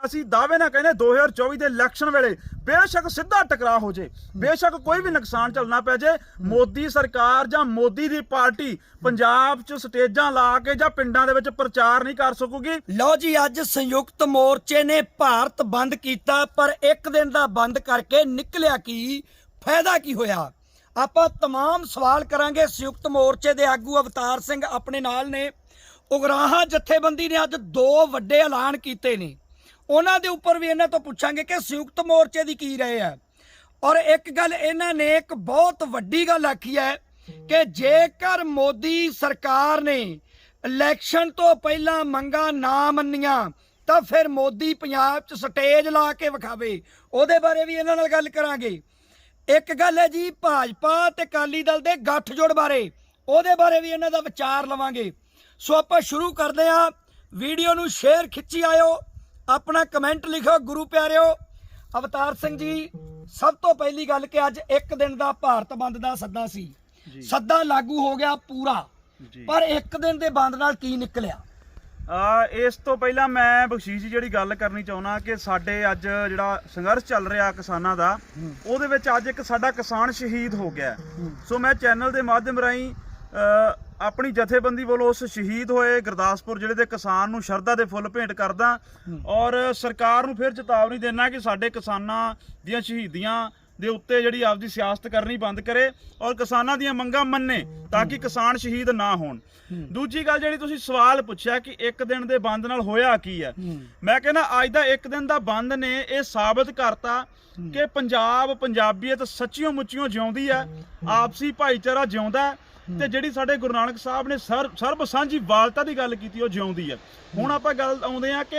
ਅਸੀਂ ਦਾਅਵੇ ਨਾਲ ਕਹਿੰਦੇ 2024 ਦੇ ਇਲੈਕਸ਼ਨ ਵੇਲੇ ਬੇਸ਼ੱਕ ਸਿੱਧਾ ਟਕਰਾਅ ਹੋ ਜੇ ਬੇਸ਼ੱਕ ਕੋਈ ਵੀ ਨੁਕਸਾਨ ਝੱਲਣਾ ਪੈ ਜੇ ਮੋਦੀ ਸਰਕਾਰ ਜਾਂ ਮੋਦੀ ਦੀ ਪਾਰਟੀ ਪੰਜਾਬ 'ਚ ਸਟੇਜਾਂ ਲਾ ਕੇ ਜਾਂ ਪਿੰਡਾਂ ਦੇ ਵਿੱਚ ਪ੍ਰਚਾਰ ਨਹੀਂ ਕਰ ਸਕੂਗੀ ਲਓ ਜੀ ਅੱਜ ਸੰਯੁਕਤ ਮੋਰਚੇ ਨੇ ਭਾਰਤ ਬੰਦ ਕੀਤਾ ਪਰ ਇੱਕ ਦਿਨ ਦਾ ਬੰਦ ਕਰਕੇ ਨਿਕਲਿਆ ਕੀ ਫਾਇਦਾ ਕੀ ਹੋਇਆ ਆਪਾਂ तमाम ਸਵਾਲ ਕਰਾਂਗੇ ਸੰਯੁਕਤ ਮੋਰਚੇ ਦੇ ਆਗੂ ਅਵਤਾਰ ਸਿੰਘ ਆਪਣੇ ਨਾਲ ਨੇ ਉਗਰਾਹਾਂ ਜਥੇਬੰਦੀ ਨੇ ਅੱਜ ਦੋ ਵੱਡੇ ਐਲਾਨ ਕੀਤੇ ਨੇ ਉਹਨਾਂ ਦੇ ਉੱਪਰ ਵੀ ਇਹਨਾਂ ਤੋਂ ਪੁੱਛਾਂਗੇ ਕਿ ਸੰਯੁਕਤ ਮੋਰਚੇ ਦੀ ਕੀ ਰਹੇ ਹੈ। ਔਰ ਇੱਕ ਗੱਲ ਇਹਨਾਂ ਨੇ ਇੱਕ ਬਹੁਤ ਵੱਡੀ ਗੱਲ ਆਖੀ ਹੈ ਕਿ ਜੇਕਰ ਮੋਦੀ ਸਰਕਾਰ ਨੇ ਇਲੈਕਸ਼ਨ ਤੋਂ ਪਹਿਲਾਂ ਮੰਗਾ ਨਾ ਮੰਨੀਆਂ, ਤਾਂ ਫਿਰ ਮੋਦੀ ਪੰਜਾਬ 'ਚ ਸਟੇਜ ਲਾ ਕੇ ਵਿਖਾਵੇ। ਉਹਦੇ ਬਾਰੇ ਵੀ ਇਹਨਾਂ ਨਾਲ ਗੱਲ ਕਰਾਂਗੇ। ਇੱਕ ਗੱਲ ਹੈ ਜੀ, ਭਾਜਪਾ ਤੇ ਅਕਾਲੀ ਦਲ ਦੇ ਗੱਠਜੋੜ ਬਾਰੇ, ਉਹਦੇ ਬਾਰੇ ਵੀ ਇਹਨਾਂ ਦਾ ਵਿਚਾਰ ਲਵਾਂਗੇ। ਸੋ ਆਪਾਂ ਸ਼ੁਰੂ ਕਰਦੇ ਹਾਂ। ਵੀਡੀਓ ਨੂੰ ਸ਼ੇਅਰ ਖਿੱਚੀ ਆਇਓ। ਆਪਣਾ ਕਮੈਂਟ ਲਿਖੋ ਗੁਰੂ ਪਿਆਰਿਓ। ਅਵਤਾਰ ਸਿੰਘ ਜੀ ਸਭ ਤੋਂ ਪਹਿਲੀ ਗੱਲ ਕਿ ਅੱਜ ਇੱਕ ਦਿਨ ਦਾ ਭਾਰਤ ਬੰਦ ਦਾ ਸੱਦਾ ਸੀ। ਸੱਦਾ ਲਾਗੂ ਹੋ ਗਿਆ ਪੂਰਾ। ਪਰ ਇੱਕ ਦਿਨ ਦੇ ਬੰਦ ਨਾਲ ਕੀ ਨਿਕਲਿਆ? ਆ ਇਸ ਤੋਂ ਪਹਿਲਾਂ ਮੈਂ ਬਖਸ਼ੀਸ਼ ਜੀ ਜਿਹੜੀ ਗੱਲ ਕਰਨੀ ਚਾਹੁੰਦਾ ਕਿ ਸਾਡੇ ਅੱਜ ਜਿਹੜਾ ਸੰਘਰਸ਼ ਚੱਲ ਰਿਹਾ ਕਿਸਾਨਾਂ ਦਾ ਉਹਦੇ ਵਿੱਚ ਅੱਜ ਇੱਕ ਸਾਡਾ ਕਿਸਾਨ ਸ਼ਹੀਦ ਹੋ ਗਿਆ। ਸੋ ਮੈਂ ਚੈਨਲ ਦੇ ਮਾਧਿਅਮ ਰਾਹੀਂ ਆਪਣੀ ਜਥੇਬੰਦੀ ਵੱਲੋਂ ਉਸ ਸ਼ਹੀਦ ਹੋਏ ਗੁਰਦਾਸਪੁਰ ਜ਼ਿਲ੍ਹੇ ਦੇ ਕਿਸਾਨ ਨੂੰ ਸ਼ਰਧਾ ਦੇ ਫੁੱਲ ਭੇਂਟ ਕਰਦਾ ਔਰ ਸਰਕਾਰ ਨੂੰ ਫਿਰ ਚੇਤਾਵਨੀ ਦੇਣਾ ਕਿ ਸਾਡੇ ਕਿਸਾਨਾਂ ਦੀਆਂ ਸ਼ਹੀਦੀਆਂ ਦੇ ਉੱਤੇ ਜਿਹੜੀ ਆਪਦੀ ਸਿਆਸਤ ਕਰਨੀ ਬੰਦ ਕਰੇ ਔਰ ਕਿਸਾਨਾਂ ਦੀਆਂ ਮੰਗਾਂ ਮੰਨੇ ਤਾਂ ਕਿ ਕਿਸਾਨ ਸ਼ਹੀਦ ਨਾ ਹੋਣ। ਦੂਜੀ ਗੱਲ ਜਿਹੜੀ ਤੁਸੀਂ ਸਵਾਲ ਪੁੱਛਿਆ ਕਿ ਇੱਕ ਦਿਨ ਦੇ ਬੰਦ ਨਾਲ ਹੋਇਆ ਕੀ ਹੈ? ਮੈਂ ਕਹਿੰਦਾ ਅੱਜ ਦਾ ਇੱਕ ਦਿਨ ਦਾ ਬੰਦ ਨੇ ਇਹ ਸਾਬਤ ਕਰਤਾ ਕਿ ਪੰਜਾਬ ਪੰਜਾਬੀਅਤ ਸੱਚੀਓ ਮੁੱਚੀਓ ਜਿਉਂਦੀ ਹੈ। ਆਪਸੀ ਭਾਈਚਾਰਾ ਜਿਉਂਦਾ ਹੈ ਤੇ ਜਿਹੜੀ ਸਾਡੇ ਗੁਰੂ ਨਾਨਕ ਸਾਹਿਬ ਨੇ ਸਰ ਸਰਬ ਸਾਂਝੀ ਵਾਲਤਾ ਦੀ ਗੱਲ ਕੀਤੀ ਉਹ ਜਿਉਂਦੀ ਹੈ। ਹੁਣ ਆਪਾਂ ਗੱਲ ਆਉਂਦੇ ਆ ਕਿ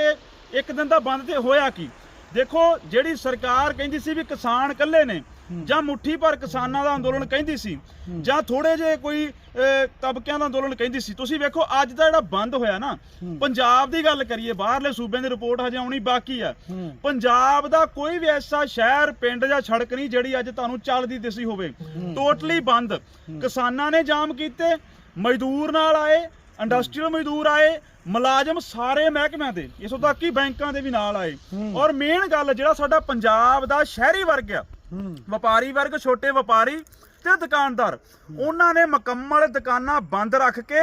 ਇੱਕ ਦਿਨ ਦਾ ਬੰਦ ਤੇ ਹੋਇਆ ਕੀ? ਦੇਖੋ ਜਿਹੜੀ ਸਰਕਾਰ ਕਹਿੰਦੀ ਸੀ ਵੀ ਕਿਸਾਨ ਇਕੱਲੇ ਨੇ ਜਾਂ ਮੁੱਠੀ ਭਰ ਕਿਸਾਨਾਂ ਦਾ ਅੰਦੋਲਨ ਕਹਿੰਦੀ ਸੀ, ਜਾਂ ਥੋੜੇ ਜੇ ਕੋਈ ਤਬਕਿਆਂ ਦਾ ਅੰਦੋਲਨ ਕਹਿੰਦੀ ਸੀ। ਤੁਸੀਂ ਵੇਖੋ, ਅੱਜ ਦਾ ਜਿਹੜਾ ਬੰਦ ਹੋਇਆ ਨਾ, ਪੰਜਾਬ ਦੀ ਗੱਲ ਕਰੀਏ, ਬਾਹਰਲੇ ਸੂਬਿਆਂ ਦੀ ਰਿਪੋਰਟ ਹਜੇ ਆਉਣੀ ਬਾਕੀ ਆ। ਪੰਜਾਬ ਦਾ ਕੋਈ ਵੀ ਐਸਾ ਸ਼ਹਿਰ, ਪਿੰਡ ਜਾਂ ਸੜਕ ਨਹੀਂ ਜਿਹੜੀ ਅੱਜ ਤੁਹਾਨੂੰ ਚੱਲਦੀ ਦਿਸੀ ਹੋਵੇ। ਟੋਟਲੀ ਬੰਦ। ਕਿਸਾਨਾਂ ਨੇ ਜਾਮ ਕੀਤੇ, ਮਜ਼ਦੂਰ ਨਾਲ ਆਏ, ਇੰਡਸਟਰੀਅਲ ਮਜ਼ਦੂਰ ਆਏ, ਮੁਲਾਜ਼ਮ ਸਾਰੇ ਮਹਿਕਮਿਆਂ ਦੇ, ਇਸੋਂ ਤੱਕ ਕਿ ਬੈਂਕਾਂ ਦੇ ਵੀ ਨਾਲ ਆਏ। ਔਰ ਮੇਨ ਗੱਲ ਜਿਹੜਾ ਸਾਡਾ ਪੰਜਾਬ ਦਾ ਸ਼ਹਿਰੀ ਵਰਗ ਆ ਵਪਾਰੀ ਵਰਗ, ਛੋਟੇ ਵਪਾਰੀ ਤੇ ਦੁਕਾਨਦਾਰ। ਉਹਨਾਂ ਨੇ ਮੁਕੰਮਲ ਦੁਕਾਨਾਂ ਬੰਦ ਰੱਖ ਕੇ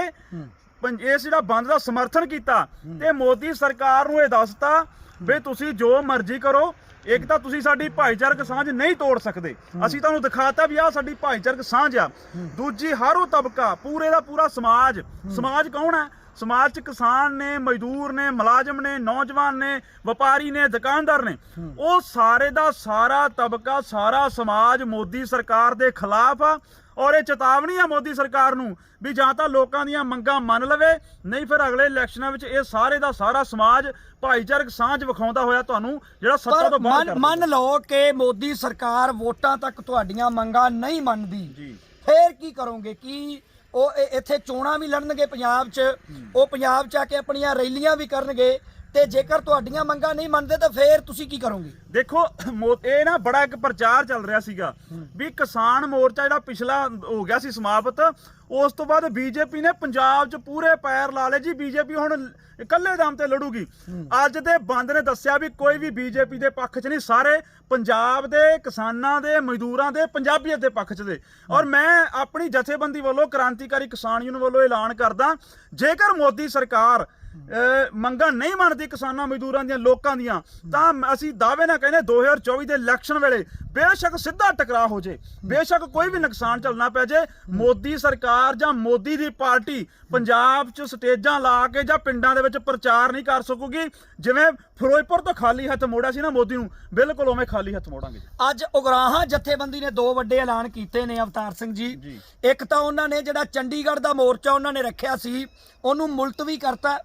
ਇਸ ਜਿਹੜਾ ਬੰਦ ਦਾ ਸਮਰਥਨ ਕੀਤਾ ਤੇ ਮੋਦੀ ਸਰਕਾਰ ਨੂੰ ਇਹ ਦੱਸਤਾ ਵੀ ਤੁਸੀਂ ਜੋ ਮਰਜ਼ੀ ਕਰੋ ਇੱਕ ਤਾਂ ਤੁਸੀਂ ਸਾਡੀ ਭਾਈਚਾਰਕ ਸਾਂਝ ਨਹੀਂ ਤੋੜ ਸਕਦੇ। ਅਸੀਂ ਤੁਹਾਨੂੰ ਦਿਖਾਤਾ ਵੀ ਆਹ ਸਾਡੀ ਭਾਈਚਾਰਕ ਸਾਂਝ ਆ। ਦੂਜੀ ਹਰ ਉਹ ਤਬਕਾ ਪੂਰੇ ਦਾ ਪੂਰਾ ਸਮਾਜ। ਸਮਾਜ ਕੌਣ ਹੈ ਸਮਾਜ ਚ ਕਿਸਾਨ ਨੇ ਮਜ਼ਦੂਰ ਨੇ ਮੁਲਾਜ਼ਮ ਨੇ ਨੌਜਵਾਨ ਨੇ ਵਪਾਰੀ ਨੇ ਦੁਕਾਨਦਾਰ ਨੇ। ਉਹ ਸਾਰੇ ਦਾ ਸਾਰਾ ਤਬਕਾ ਸਾਰਾ ਸਮਾਜ ਮੋਦੀ ਸਰਕਾਰ ਦੇ ਖਿਲਾਫ ਆ। ਔਰ ਇਹ ਚੇਤਾਵਨੀ ਆ ਮੋਦੀ ਸਰਕਾਰ ਨੂੰ ਵੀ ਜਾਂ ਤਾਂ ਲੋਕਾਂ ਦੀਆਂ ਮੰਗਾਂ ਮੰਨ ਲਵੇ ਨਹੀਂ ਫਿਰ ਅਗਲੇ ਇਲੈਕਸ਼ਨਾਂ ਵਿੱਚ ਇਹ ਸਾਰੇ ਦਾ ਸਾਰਾ ਸਮਾਜ ਭਾਈਚਾਰਕ ਸਾਂਝ ਵਿਖਾਉਂਦਾ ਹੋਇਆ ਤੁਹਾਨੂੰ ਜਿਹੜਾ ਸੱਤਾ ਤੋਂ ਬਾਹਰ ਮੰਨ ਲਓ ਕਿ ਮੋਦੀ ਸਰਕਾਰ ਵੋਟਾਂ ਤੱਕ ਤੁਹਾਡੀਆਂ ਮੰਗਾਂ ਨਹੀਂ ਮੰਨਦੀ। ਜੀ। ਫੇਰ ਕੀ ਕਰੋਗੇ? ਕੀ ਉਹ ਇੱਥੇ ਚੋਣਾਂ ਵੀ ਲੜਨਗੇ ਪੰਜਾਬ 'ਚ? ਉਹ ਪੰਜਾਬ 'ਚ ਆ ਕੇ ਆਪਣੀਆਂ ਰੈਲੀਆਂ ਵੀ ਕਰਨਗੇ? ਤੇ ਜੇਕਰ ਤੁਹਾਡੀਆਂ ਮੰਗਾਂ ਨਹੀਂ ਮੰਨਦੇ ਤਾਂ ਫੇਰ ਤੁਸੀਂ ਕੀ ਕਰੋਗੇ? ਦੇਖੋ ਮੋ- ਇਹ ਨਾ ਬੜਾ ਇੱਕ ਪ੍ਰਚਾਰ ਚੱਲ ਰਿਹਾ ਸੀਗਾ ਵੀ ਕਿਸਾਨ ਮੋਰਚਾ ਜਿਹੜਾ ਪਿਛਲਾ ਹੋ ਗਿਆ ਸੀ ਸਮਾਪਤ ਉਸ ਤੋਂ ਬਾਅਦ ਬੀਜੇਪੀ ਨੇ ਪੰਜਾਬ 'ਚ ਪੂਰੇ ਪੈਰ ਲਾ ਲਏ ਜੀ। ਬੀਜੇਪੀ ਹੁਣ ਇਕੱਲੇ ਦਮ ਤੇ ਲੜੂਗੀ। ਅੱਜ ਦੇ ਬੰਦ ਨੇ ਦੱਸਿਆ ਵੀ ਕੋਈ ਵੀ ਬੀਜੇਪੀ ਦੇ ਪੱਖ 'ਚ ਨਹੀਂ ਸਾਰੇ ਪੰਜਾਬ ਦੇ ਕਿਸਾਨਾਂ ਦੇ ਮਜ਼ਦੂਰਾਂ ਦੇ ਪੰਜਾਬੀਅਤ ਦੇ ਪੱਖ 'ਚ ਦੇ। ਔਰ ਮੈਂ ਆਪਣੀ ਜਥੇਬੰਦੀ ਵੱਲੋਂ ਕ੍ਰਾਂਤੀਕਾਰੀ ਕਿਸਾਨ ਯੂਨੀਅਨ ਵੱਲੋਂ ਐਲਾਨ ਕਰਦਾ ਜੇਕਰ ਮੋਦੀ ਸਰਕਾਰ ਮੰਗਾਂ ਨਹੀਂ ਮੰਨਦੀ ਕਿਸਾਨਾਂ ਮਜ਼ਦੂਰਾਂ ਦੀਆਂ, ਲੋਕਾਂ ਦੀਆਂ। ਤਾਂ ਅਸੀਂ ਦਾਅਵੇ ਨਾਲ ਕਹਿੰਦੇ 2024 ਦੇ ਇਲੈਕਸ਼ਨ ਵੇਲੇ ਬੇਸ਼ੱਕ ਸਿੱਧਾ ਟਕਰਾਅ ਹੋ ਜੇ ਬੇਸ਼ੱਕ ਕੋਈ ਵੀ ਨੁਕਸਾਨ ਝੱਲਣਾ ਪੈ ਜੇ ਮੋਦੀ ਸਰਕਾਰ ਜਾਂ ਮੋਦੀ ਦੀ ਪਾਰਟੀ ਪੰਜਾਬ 'ਚ ਸਟੇਜਾਂ ਲਾ ਕੇ ਜਾਂ ਪਿੰਡਾਂ ਦੇ ਵਿੱਚ ਪ੍ਰਚਾਰ ਨਹੀਂ ਕਰ ਸਕੂਗੀ ਜਿਵੇਂ ਫਿਰੋਜ਼ਪੁਰ ਤੋਂ ਖਾਲੀ ਹੱਥ ਮੋੜਿਆ ਸੀ ਨਾ ਮੋਦੀ ਨੂੰ ਬਿਲਕੁਲ ਉਵੇਂ ਖਾਲੀ ਹੱਥ ਮੋੜਾਂਗੇ ਅੱਜ ਉਗਰਾਹਾਂ ਜਥੇਬੰਦੀ ਨੇ ਦੋ ਵੱਡੇ ਐਲਾਨ ਕੀਤੇ ਨੇ ਅਵਤਾਰ ਸਿੰਘ ਜੀ। ਇੱਕ ਤਾਂ ਉਹਨਾਂ ਨੇ ਜਿਹੜਾ ਚੰਡੀਗੜ੍ਹ ਦਾ ਮੋਰਚਾ ਉਹਨਾਂ ਨੇ ਰੱਖਿਆ ਸੀ ਉਹਨੂੰ ਮੁਲਤਵੀ ਕਰਤਾ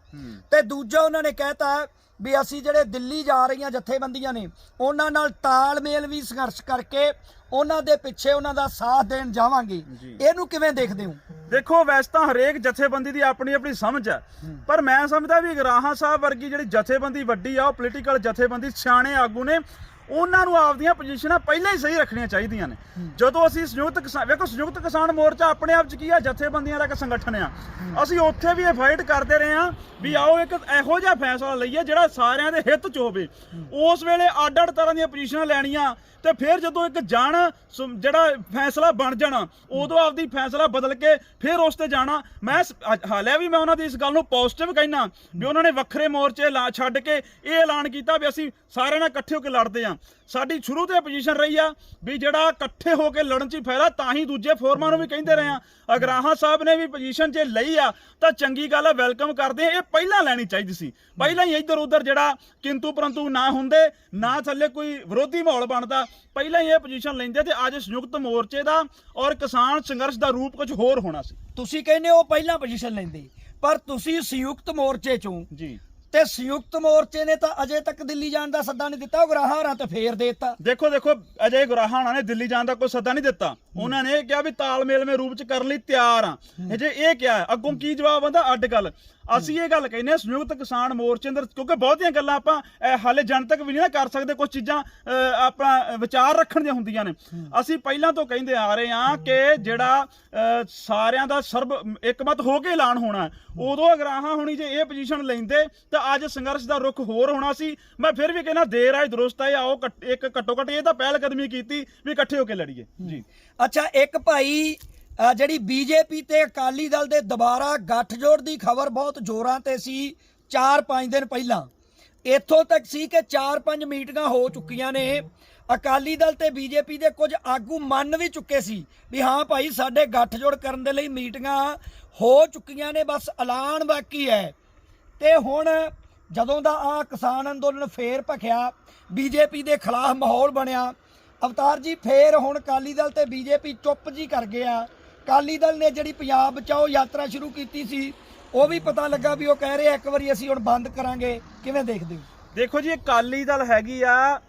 ਤੇ ਦੂਜਾ ਉਹਨਾਂ ਨੇ ਕਹਿਤਾ ਵੀ ਅਸੀਂ ਜਿਹੜੇ ਦਿੱਲੀ ਜਾ ਰਹੀਆਂ ਜਥੇਬੰਦੀਆਂ ਨੇ ਉਹਨਾਂ ਨਾਲ ਤਾਲਮੇਲ ਵੀ ਸੰਘਰਸ਼ ਕਰਕੇ ਉਹਨਾਂ ਦੇ ਪਿੱਛੇ ਉਹਨਾਂ ਦਾ ਸਾਥ ਦੇਣ ਜਾਵਾਂਗੇ। ਇਹਨੂੰ ਕਿਵੇਂ ਦੇਖਦੇ ਹੋ? ਦੇਖੋ ਵੈਸੇ ਤਾਂ ਹਰੇਕ ਜਥੇਬੰਦੀ ਦੀ ਆਪਣੀ ਆਪਣੀ ਸਮਝ ਹੈ। ਪਰ ਮੈਂ ਸਮਝਦਾ ਵੀ ਗਰਾਹਾਂ ਸਾਹਿਬ ਵਰਗੀ ਜਿਹੜੀ ਜਥੇਬੰਦੀ ਵੱਡੀ ਆ ਉਹ ਪੋਲੀਟੀਕਲ ਜਥੇਬੰਦੀ ਸਿਆਣੇ ਆਗੂ ਨੇ ਉਹਨਾਂ ਨੂੰ ਆਪਦੀਆਂ ਪੋਜੀਸ਼ਨਾਂ ਪਹਿਲਾਂ ਹੀ ਸਹੀ ਰੱਖਣੀਆਂ ਚਾਹੀਦੀਆਂ ਨੇ। ਜਦੋਂ ਅਸੀਂ ਸੰਯੁਕਤ ਕਿਸਾਨ ਵੇਖੋ ਸੰਯੁਕਤ ਕਿਸਾਨ ਮੋਰਚਾ ਆਪਣੇ ਆਪ 'ਚ ਕੀ ਆ? ਜਥੇਬੰਦੀਆਂ ਦਾ ਇੱਕ ਸੰਗਠਨ ਆ। ਅਸੀਂ ਉੱਥੇ ਵੀ ਇਹ ਫਾਈਟ ਕਰਦੇ ਰਹੇ ਆ ਵੀ ਆਓ ਇੱਕ ਇਹੋ ਜਿਹਾ ਫੈਸਲਾ ਲਈਏ ਜਿਹੜਾ ਸਾਰਿਆਂ ਦੇ ਹਿੱਤ 'ਚ ਹੋਵੇ। ਉਸ ਵੇਲੇ ਅੱਡ ਅੱਡ ਤਰ੍ਹਾਂ ਦੀਆਂ ਪੋਜੀਸ਼ਨਾਂ ਲੈਣੀਆਂ ਤੇ ਫਿਰ ਜਦੋਂ ਇੱਕ ਜਾਣ ਜਿਹੜਾ ਫੈਸਲਾ ਬਣ ਜਾਣਾ ਉਦੋਂ ਆਪਦੀ ਫੈਸਲਾ ਬਦਲ ਕੇ ਫਿਰ ਉਸ ਤੇ ਜਾਣਾ। ਮੈਂ ਹਾਲੇ ਵੀ ਮੈਂ ਉਹਨਾਂ ਦੀ ਇਸ ਗੱਲ ਨੂੰ ਪੋਜ਼ਿਟਿਵ ਕਹਿਣਾ ਵੀ ਉਹਨਾਂ ਨੇ ਵੱਖਰੇ ਮੋਰਚੇ ਛੱਡ ਕੇ ਇਹ ਐਲਾਨ ਕੀਤਾ ਵੀ ਅਸੀਂ ਸਾਰਿਆਂ ਨਾਲ ਇਕੱਠੇ ਹੋ ਕੇ ਲੜਦੇ ਆਂ ਸਾਡੀ ਸ਼ੁਰੂ ਤੋਂ ਪੋਜੀਸ਼ਨ ਰਹੀ ਆ ਵੀ ਜਿਹੜਾ ਇਕੱਠੇ ਹੋ ਕੇ ਲੜਨ 'ਚ ਫਾਇਦਾ ਤਾਂ ਹੀ ਦੂਜੇ ਫੋਰਮਾਂ ਨੂੰ ਵੀ ਕਹਿੰਦੇ ਰਹੇ ਆ। ਅਗਰਾਹਾਂ ਸਾਹਿਬ ਨੇ ਵੀ ਪੋਜੀਸ਼ਨ ਜੇ ਲਈ ਆ ਤਾਂ ਚੰਗੀ ਗੱਲ ਆ ਵੈਲਕਮ ਕਰਦੇ ਆ। ਇਹ ਪਹਿਲਾਂ ਲੈਣੀ ਚਾਹੀਦੀ ਸੀ। ਪਹਿਲਾਂ ਹੀ ਇੱਧਰ ਉੱਧਰ ਜਿਹੜਾ ਕਿੰਤੂ ਪਰੰਤੂ ਨਾ ਹੁੰਦੇ ਨਾ ਥੱਲੇ ਕੋਈ ਵਿਰੋਧੀ ਮਾਹੌਲ ਬਣਦਾ ਪਹਿਲਾਂ ਹੀ ਇਹ ਪੋਜੀਸ਼ਨ ਲੈਂਦੇ ਤੇ ਅੱਜ ਸੰਯੁਕਤ ਮੋਰਚੇ ਦਾ ਔਰ ਕਿਸਾਨ ਸੰਘਰਸ਼ ਦਾ ਰੂਪ ਕੁਝ ਹੋਰ ਹੋਣਾ ਸੀ। ਤੁਸੀਂ ਕਹਿੰਦੇ ਹੋ ਪਹਿਲਾਂ ਪੋਜੀਸ਼ਨ ਲੈਂਦੇ ਪਰ ਤੁਸੀਂ ਸੰਯੁਕਤ ਮੋਰਚੇ ਚੋਂ ਜੀ। ਤੇ ਸੰਯੁਕਤ ਮੋਰਚੇ ਨੇ ਤਾਂ ਅਜੇ ਤੱਕ ਦਿੱਲੀ ਜਾਣ ਦਾ ਸੱਦਾ ਨਹੀਂ ਦਿੱਤਾ ਉਗਰਾਹਾਂ ਹੋਰਾਂ ਤੇ ਫੇਰ ਦੇਤਾ। ਦੇਖੋ ਦੇਖੋ ਅਜੇ ਗੁਰਾਹਾਂ ਉਹਨਾਂ ਨੇ ਦਿੱਲੀ ਜਾਣ ਦਾ ਕੋਈ ਸੱਦਾ ਨਹੀਂ ਦਿੱਤਾ। ਉਹਨਾਂ ਨੇ ਕਿਹਾ ਵੀ ਤਾਲਮੇਲ ਮੇ ਰੂਪ ਚ ਕਰਨ ਲਈ ਤਿਆਰ ਆ ਜੇ ਇਹ ਕਿਹਾ ਅੱਗੋਂ ਕੀ ਜਵਾਬ ਆਉਂਦਾ? ਅੱਡ ਗੱਲ। ਅਸੀਂ ਇਹ ਗੱਲ ਕਹਿੰਦੇ ਹਾਂ ਸੰਯੁਕਤ ਕਿਸਾਨ ਮੋਰਚੇ ਅੰਦਰ ਕਿਉਂਕਿ ਬਹੁਤੀਆਂ ਗੱਲਾਂ ਆਪਾਂ ਅਹ, ਹਾਲੇ ਜਨਤਕ ਵੀ ਨਹੀਂ ਨਾ ਕਰ ਸਕਦੇ ਕੁਝ ਚੀਜ਼ਾਂ ਅਹ, ਆਪਣਾ ਵਿਚਾਰ ਰੱਖਣ ਦੀਆਂ ਹੁੰਦੀਆਂ ਨੇ। ਅਸੀਂ ਪਹਿਲਾਂ ਤੋਂ ਕਹਿੰਦੇ ਆ ਰਹੇ ਹਾਂ ਕਿ ਜਿਹੜਾ ਅਹ, ਸਾਰਿਆਂ ਦਾ ਸਰਬ ਇੱਕਮਤ ਹੋ ਕੇ ਐਲਾਨ ਹੋਣਾ ਹੈ। ਉਦੋਂ ਅਗਰਾਹਾਂ ਹੋਣੀ ਜੇ ਇਹ ਪੋਜੀਸ਼ਨ ਲੈਂਦੇ ਤਾਂ ਅੱਜ ਸੰਘਰਸ਼ ਦਾ ਰੁਖ ਹੋਰ ਹੋਣਾ ਸੀ। ਮੈਂ ਫਿਰ ਵੀ ਕਹਿੰਦਾ ਦੇਰ ਆਏ ਦਰੁਸਤ ਆਏ ਆਓ ਘੱਟ- ਇੱਕ ਘੱਟੋ ਘੱਟ ਇਹ ਤਾਂ ਪਹਿਲ ਕਦਮੀ ਕੀਤੀ ਵੀ ਇਕੱਠੇ ਹੋ ਕੇ ਲੜੀਏ। ਜੀ। ਅੱਛਾ ਇੱਕ ਭਾਈ ਜਿਹੜੀ ਬੀਜੇਪੀ ਤੇ ਅਕਾਲੀ ਦਲ ਦੇ ਦੁਬਾਰਾ ਗੱਠਜੋੜ ਦੀ ਖਬਰ ਬਹੁਤ ਜ਼ੋਰਾਂ ਤੇ ਸੀ 4-5 ਦਿਨ ਪਹਿਲਾਂ। ਇੱਥੋਂ ਤੱਕ ਸੀ ਕਿ 4-5 ਮੀਟਿੰਗਾਂ ਹੋ ਚੁੱਕੀਆਂ ਨੇ। ਅਕਾਲੀ ਦਲ ਤੇ ਬੀਜੇਪੀ ਦੇ ਕੁਝ ਆਗੂ ਮੰਨ ਵੀ ਚੁੱਕੇ ਸੀ ਵੀ ਹਾਂ ਭਾਈ, ਸਾਡੇ ਗੱਠਜੋੜ ਕਰਨ ਦੇ ਲਈ ਮੀਟਿੰਗਾਂ ਹੋ ਚੁੱਕੀਆਂ ਨੇ, ਬਸ ਐਲਾਨ ਬਾਕੀ ਹੈ। ਤੇ ਹੁਣ ਜਦੋਂ ਦਾ ਆ ਕਿਸਾਨ ਅੰਦੋਲਨ ਫੇਰ ਭਖਿਆ, ਬੀਜੇਪੀ ਦੇ ਖਿਲਾਫ ਮਾਹੌਲ ਬਣਿਆ, ਅਵਤਾਰ ਜੀ, ਫੇਰ ਹੁਣ ਅਕਾਲੀ ਦਲ ਤੇ ਬੀਜੇਪੀ ਚੁੱਪ ਜੀ ਕਰ ਗਿਆ। ਅਕਾਲੀ ਦਲ ਨੇ ਜਿਹੜੀ ਪੰਜਾਬ ਬਚਾਓ ਯਾਤਰਾ ਸ਼ੁਰੂ ਕੀਤੀ ਸੀ ਉਹ ਵੀ ਪਤਾ ਲੱਗਾ ਵੀ ਉਹ ਕਹਿ ਰਹੇ ਆ ਇੱਕ ਵਾਰੀ ਅਸੀਂ ਹੁਣ ਬੰਦ ਕਰਾਂਗੇ। ਕਿਵੇਂ ਦੇਖਦੇ ਹੋ? ਦੇਖੋ ਜੀ ਇਹ ਅਕਾਲੀ ਦਲ ਹੈਗੀ ਆ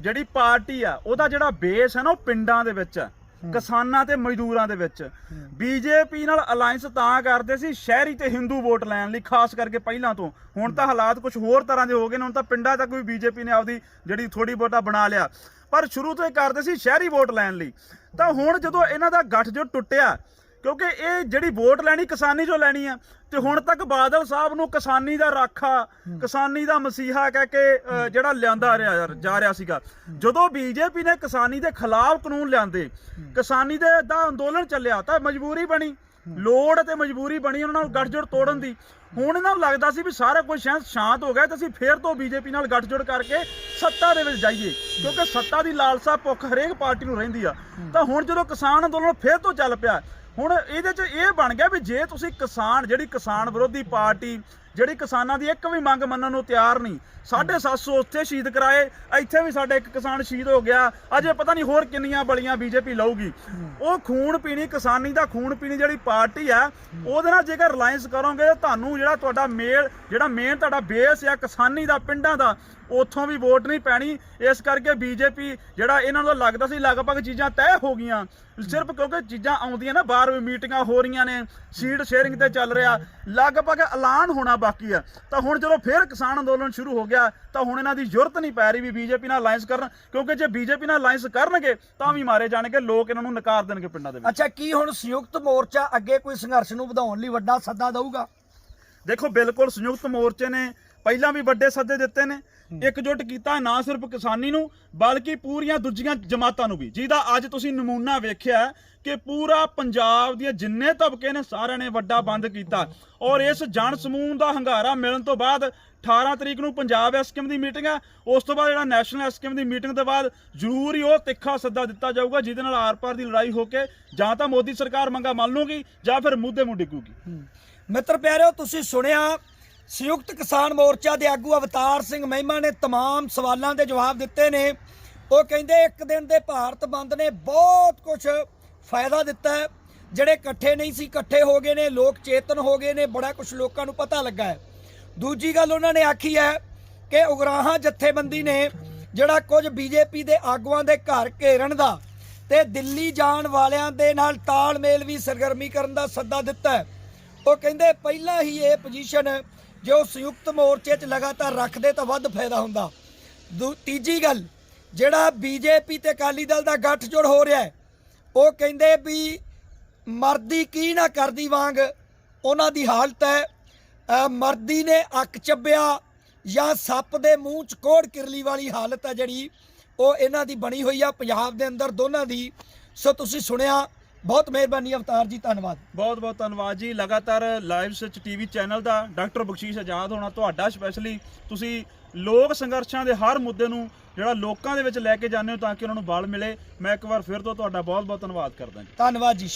ਜਿਹੜੀ ਪਾਰਟੀ ਆ ਉਹਦਾ ਜਿਹੜਾ ਬੇਸ ਹੈ ਨਾ ਉਹ ਪਿੰਡਾਂ ਦੇ ਵਿੱਚ ਹੈ। ਕਿਸਾਨਾਂ ਤੇ ਮਜ਼ਦੂਰਾਂ ਦੇ ਵਿੱਚ। ਬੀਜੇਪੀ ਨਾਲ ਅਲਾਈਅੰਸ ਤਾਂ ਕਰਦੇ ਸੀ ਸ਼ਹਿਰੀ ਤੇ ਹਿੰਦੂ ਵੋਟ ਲੈਣ ਲਈ ਖਾਸ ਕਰਕੇ ਪਹਿਲਾਂ ਤੋਂ। ਹੁਣ ਤਾਂ ਹਾਲਾਤ ਕੁਝ ਹੋਰ ਤਰ੍ਹਾਂ ਦੇ ਹੋ ਗਏ ਨੇ ਹੁਣ ਤਾਂ ਪਿੰਡਾਂ ਤੱਕ ਵੀ ਬੀਜੇਪੀ ਨੇ ਆਪਦੀ ਜਿਹੜੀ ਥੋੜੀ ਵੋਟਾਂ ਬਣਾ ਲਿਆ। ਪਰ ਸ਼ੁਰੂ ਤੋਂ ਇਹ ਕਰਦੇ ਸੀ ਸ਼ਹਿਰੀ ਵੋਟ ਲੈਣ ਲਈ। ਤਾਂ ਹੁਣ ਜਦੋਂ ਇਹਨਾਂ ਦਾ ਗੱਠ ਜੋ ਟੁੱਟਿਆ, ਕਿਉਂਕਿ ਇਹ ਜਿਹੜੀ ਵੋਟ ਲੈਣੀ ਕਿਸਾਨੀ ਚੋਂ ਲੈਣੀ ਆ, ਤੇ ਹੁਣ ਤੱਕ ਬਾਦਲ ਸਾਹਿਬ ਨੂੰ ਕਿਸਾਨੀ ਦਾ ਰਾਖਾ, ਕਿਸਾਨੀ ਦਾ ਮਸੀਹਾ ਕਹਿ ਕੇ ਜਿਹੜਾ ਲਿਆਂਦਾ ਰਿਹਾ, ਜਾ ਰਿਹਾ ਸੀਗਾ। ਜਦੋਂ ਬੀਜੇਪੀ ਨੇ ਕਿਸਾਨੀ ਦੇ ਖਿਲਾਫ ਕਾਨੂੰਨ ਲਿਆਂਦੇ, ਕਿਸਾਨੀ ਦੇ ਦਾ ਅੰਦੋਲਨ ਚੱਲਿਆ ਤਾਂ ਮਜਬੂਰੀ ਬਣੀ। ਲੋੜ ਤੇ ਮਜਬੂਰੀ ਬਣੀ ਉਹਨਾਂ ਨਾਲ ਗੱਠਜੋੜ ਤੋੜਨ ਦੀ। ਹੁਣ ਇਹਨਾਂ ਨੂੰ ਲੱਗਦਾ ਸੀ ਵੀ ਸਾਰਾ ਕੁਝ ਸ਼ਾਂਤ ਹੋ ਗਿਆ ਤੇ ਅਸੀਂ ਫੇਰ ਤੋਂ ਬੀਜੇਪੀ ਨਾਲ ਗੱਠਜੋੜ ਕਰਕੇ ਸੱਤਾ ਦੇ ਵਿੱਚ ਜਾਈਏ। ਕਿਉਂਕਿ ਸੱਤਾ ਦੀ ਲਾਲਸਾ ਭੁੱਖ ਹਰੇਕ ਪਾਰਟੀ ਨੂੰ ਰਹਿੰਦੀ ਆ। ਤਾਂ ਹੁਣ ਜਦੋਂ ਕਿਸਾਨ ਅੰਦੋਲਨ ਫੇਰ ਤੋਂ ਚੱਲ ਪਿਆ ਹੁਣ ਇਹਦੇ 'ਚ ਇਹ ਬਣ ਗਿਆ ਵੀ ਜੇ ਤੁਸੀਂ ਕਿਸਾਨ ਜਿਹੜੀ ਕਿਸਾਨ ਵਿਰੋਧੀ ਪਾਰਟੀ ਜਿਹੜੀ ਕਿਸਾਨਾਂ ਦੀ ਇੱਕ ਵੀ ਮੰਗ ਮੰਨਣ ਨੂੰ ਤਿਆਰ ਨਹੀਂ। 750 ਉੱਥੇ ਸ਼ਹੀਦ ਕਰਾਏ, ਇੱਥੇ ਵੀ ਸਾਡੇ ਇੱਕ ਕਿਸਾਨ ਸ਼ਹੀਦ ਹੋ ਗਿਆ। ਅਜੇ ਪਤਾ ਨਹੀਂ ਹੋਰ ਕਿੰਨੀਆਂ ਬਲੀਆਂ ਬੀਜੇਪੀ ਲਊਗੀ। ਉਹ ਖੂਨ ਪੀਣੀ, ਕਿਸਾਨੀ ਦਾ ਖੂਨ ਪੀਣੀ ਜਿਹੜੀ ਪਾਰਟੀ ਆ, ਉਹਦੇ ਨਾਲ ਜੇਕਰ ਰਿਲਾਇੰਸ ਕਰੋਗੇ ਤਾਂ ਤੁਹਾਨੂੰ ਜਿਹੜਾ ਤੁਹਾਡਾ ਮੇਲ, ਜਿਹੜਾ ਮੇਨ ਤੁਹਾਡਾ ਬੇਸ ਆ ਕਿਸਾਨੀ ਦਾ, ਪਿੰਡਾਂ ਦਾ ਉੱਥੋਂ ਵੀ ਵੋਟ ਨਹੀਂ ਪੈਣੀ। ਇਸ ਕਰਕੇ ਬੀਜੇਪੀ ਜਿਹੜਾ ਇਹਨਾਂ ਨੂੰ ਲੱਗਦਾ ਸੀ ਲਗਭਗ ਚੀਜ਼ਾਂ ਤੈਅ ਹੋ ਗਈਆਂ। ਸਿਰਫ ਕਿਉਂਕਿ ਚੀਜ਼ਾਂ ਆਉਂਦੀਆਂ ਨਾ ਬਾਹਰ ਵੀ ਮੀਟਿੰਗਾਂ ਹੋ ਰਹੀਆਂ ਨੇ ਸੀਟ ਸ਼ੇਅਰਿੰਗ ਤੇ ਚੱਲ ਰਿਹਾ। ਲਗਭਗ ਐਲਾਨ ਹੋਣਾ ਬਾਕੀ ਆ। ਤਾਂ ਹੁਣ ਜਦੋਂ ਫਿਰ ਕਿਸਾਨ ਅੰਦੋਲਨ ਸ਼ੁਰੂ ਹੋ ਗਿਆ ਤਾਂ ਹੁਣ ਇਹਨਾਂ ਦੀ ਜ਼ਰੂਰਤ ਨਹੀਂ ਪੈ ਰਹੀ ਵੀ ਬੀਜੇਪੀ ਨਾਲ ਅਲਾਈਅੰਸ ਕਰਨ ਕਿਉਂਕਿ ਜੇ ਬੀਜੇਪੀ ਨਾਲ ਅਲਾਈਅੰਸ ਕਰਨਗੇ ਤਾਂ ਵੀ ਮਾਰੇ ਜਾਣਗੇ ਲੋਕ ਇਹਨਾਂ ਨੂੰ ਨਕਾਰ ਦੇਣਗੇ ਪਿੰਡਾਂ ਦੇ ਵਿੱਚ। ਅੱਛਾ ਕੀ ਹੁਣ ਸੰਯੁਕਤ ਮੋਰਚਾ ਅੱਗੇ ਕੋਈ ਸੰਘਰਸ਼ ਨੂੰ ਵਧਾਉਣ ਲਈ ਵੱਡਾ ਸੱਦਾ ਦਊਗਾ? ਦੇਖੋ ਬਿਲਕੁਲ ਸੰਯੁਕਤ ਮੋਰਚੇ ਨੇ ਪਹਿਲਾਂ ਵੀ ਵੱਡੇ ਸੱਦੇ ਦਿੱਤੇ ਨੇ। ਇਕਜੁੱਟ ਕੀਤਾ ਨਾ ਸਿਰਫ ਕਿਸਾਨੀ ਨੂੰ ਬਲਕਿ ਪੂਰੀਆਂ ਦੂਜੀਆਂ ਜਮਾਤਾਂ ਨੂੰ ਵੀ। ਜਿਹਦਾ ਅੱਜ ਤੁਸੀਂ ਨਮੂਨਾ ਵੇਖਿਆ ਕਿ ਪੂਰਾ ਪੰਜਾਬ ਦੀਆਂ ਜਿੰਨੇ ਤਬਕੇ ਨੇ ਸਾਰਿਆਂ ਨੇ ਵੱਡਾ ਬੰਦ ਕੀਤਾ। ਔਰ ਇਸ ਜਨ ਸਮੂਹ ਦਾ ਹੰਗਾਰਾ ਮਿਲਣ ਤੋਂ ਬਾਅਦ 18 ਤਰੀਕ ਨੂੰ ਪੰਜਾਬ ਐਸਕੇਮ ਦੀ ਮੀਟਿੰਗ ਹੈ। ਉਸ ਤੋਂ ਬਾਅਦ ਜਿਹੜਾ ਨੈਸ਼ਨਲ ਐਸਕੇਮ ਦੀ ਮੀਟਿੰਗ ਤੋਂ ਬਾਅਦ ਜ਼ਰੂਰ ਹੀ ਉਹ ਤਿੱਖਾ ਸੱਦਾ ਦਿੱਤਾ ਜਾਊਗਾ ਜਿਹਦੇ ਨਾਲ ਆਰ-ਪਾਰ ਦੀ ਲੜਾਈ ਹੋ ਕੇ ਜਾਂ ਤਾਂ ਮੋਦੀ ਸਰਕਾਰ ਮੰਗਾ ਮੰਨ ਲੂਗੀ ਜਾਂ ਫਿਰ ਮੁੱਦੇ ਮੁੱਢ ਡਿੱਗੂਗੀ। ਮਿੱਤਰ ਪਿਆਰਿਓ ਤੁਸੀਂ ਸੁਣਿਆ ਸੰਯੁਕਤ ਕਿਸਾਨ ਮੋਰਚਾ ਦੇ ਆਗੂ ਅਵਤਾਰ ਸਿੰਘ ਮਹਿਮਾ ਨੇ तमाम ਸਵਾਲਾਂ ਦੇ ਜਵਾਬ ਦਿੱਤੇ ਨੇ ਉਹ ਕਹਿੰਦੇ ਇੱਕ ਦਿਨ ਦੇ ਭਾਰਤ ਬੰਦ ਨੇ ਬਹੁਤ ਕੁਝ ਫਾਇਦਾ ਦਿੱਤਾ ਹੈ ਜਿਹੜੇ ਇਕੱਠੇ ਨਹੀਂ ਸੀ ਇਕੱਠੇ ਹੋ ਗਏ ਨੇ ਲੋਕ ਚੇਤਨ ਹੋ ਗਏ ਨੇ ਬੜਾ ਕੁਝ ਲੋਕਾਂ ਨੂੰ ਪਤਾ ਲੱਗਾ ਹੈ ਦੂਜੀ ਗੱਲ ਉਹਨਾਂ ਨੇ ਆਖੀ ਹੈ ਕਿ ਉਗਰਾਹਾਂ ਜਥੇਬੰਦੀ ਨੇ ਜਿਹੜਾ ਕੁਝ ਬੀਜੇਪੀ ਦੇ ਆਗੂਆਂ ਦੇ ਘਰ ਘੇਰਨ ਦਾ ਤੇ ਦਿੱਲੀ ਜਾਣ ਵਾਲਿਆਂ ਦੇ ਨਾਲ ਤਾਲਮੇਲ ਵੀ ਸਰਗਰਮੀ ਕਰਨ ਦਾ ਸੱਦਾ ਦਿੱਤਾ ਹੈ ਉਹ ਕਹਿੰਦੇ ਪਹਿਲਾਂ ਹੀ ਇਹ ਪੋਜੀਸ਼ਨ ਜੇ ਉਹ ਸੰਯੁਕਤ ਮੋਰਚੇ 'ਚ ਲਗਾਤਾਰ ਰੱਖਦੇ ਤਾਂ ਵੱਧ ਫਾਇਦਾ ਹੁੰਦਾ। ਦੂ- ਤੀਜੀ ਗੱਲ, ਜਿਹੜਾ ਬੀਜੇਪੀ ਤੇ ਅਕਾਲੀ ਦਲ ਦਾ ਗੱਠਜੋੜ ਹੋ ਰਿਹਾ ਹੈ, ਉਹ ਕਹਿੰਦੇ ਵੀ ਮਰਦੀ ਕੀ ਨਾ ਕਰਦੀ ਵਾਂਗ ਉਹਨਾਂ ਦੀ ਹਾਲਤ ਹੈ। ਮਰਦੀ ਨੇ ਅੱਕ ਚੱਬਿਆ ਜਾਂ ਸੱਪ ਦੇ ਮੂੰਹ ਚ ਕੋੜ ਕਿਰਲੀ ਵਾਲੀ ਹਾਲਤ ਹੈ ਜਿਹੜੀ, ਉਹ ਇਹਨਾਂ ਦੀ ਬਣੀ ਹੋਈ ਆ, ਪੰਜਾਬ ਦੇ ਅੰਦਰ ਦੋਨਾਂ ਦੀ। ਸੋ ਤੁਸੀਂ ਸੁਣਿਆ ਬਹੁਤ ਮਿਹਰਬਾਨੀ ਅਵਤਾਰ ਜੀ ਧੰਨਵਾਦ। ਬਹੁਤ ਬਹੁਤ ਧੰਨਵਾਦ ਜੀ। ਲਗਾਤਾਰ ਲਾਈਵ ਸੱਚ ਟੀਵੀ ਚੈਨਲ ਦਾ ਡਾਕਟਰ ਬਖਸ਼ੀਸ਼ ਆਜ਼ਾਦ ਹੋਣਾ ਤੁਹਾਡਾ ਸਪੈਸ਼ਲੀ ਤੁਸੀਂ ਲੋਕ ਸੰਘਰਸ਼ਾਂ ਦੇ ਹਰ ਮੁੱਦੇ ਨੂੰ ਜਿਹੜਾ ਲੋਕਾਂ ਦੇ ਵਿੱਚ ਲੈ ਕੇ ਜਾਂਦੇ ਹੋ ਤਾਂ ਕਿ ਉਹਨਾਂ ਨੂੰ ਬਲ ਮਿਲੇ। ਮੈਂ ਇੱਕ ਵਾਰ ਫਿਰ ਤੋਂ ਤੁਹਾਡਾ ਬਹੁਤ ਬਹੁਤ ਧੰਨਵਾਦ ਕਰਦਾ ਜੀ। ਧੰਨਵਾਦ ਜੀ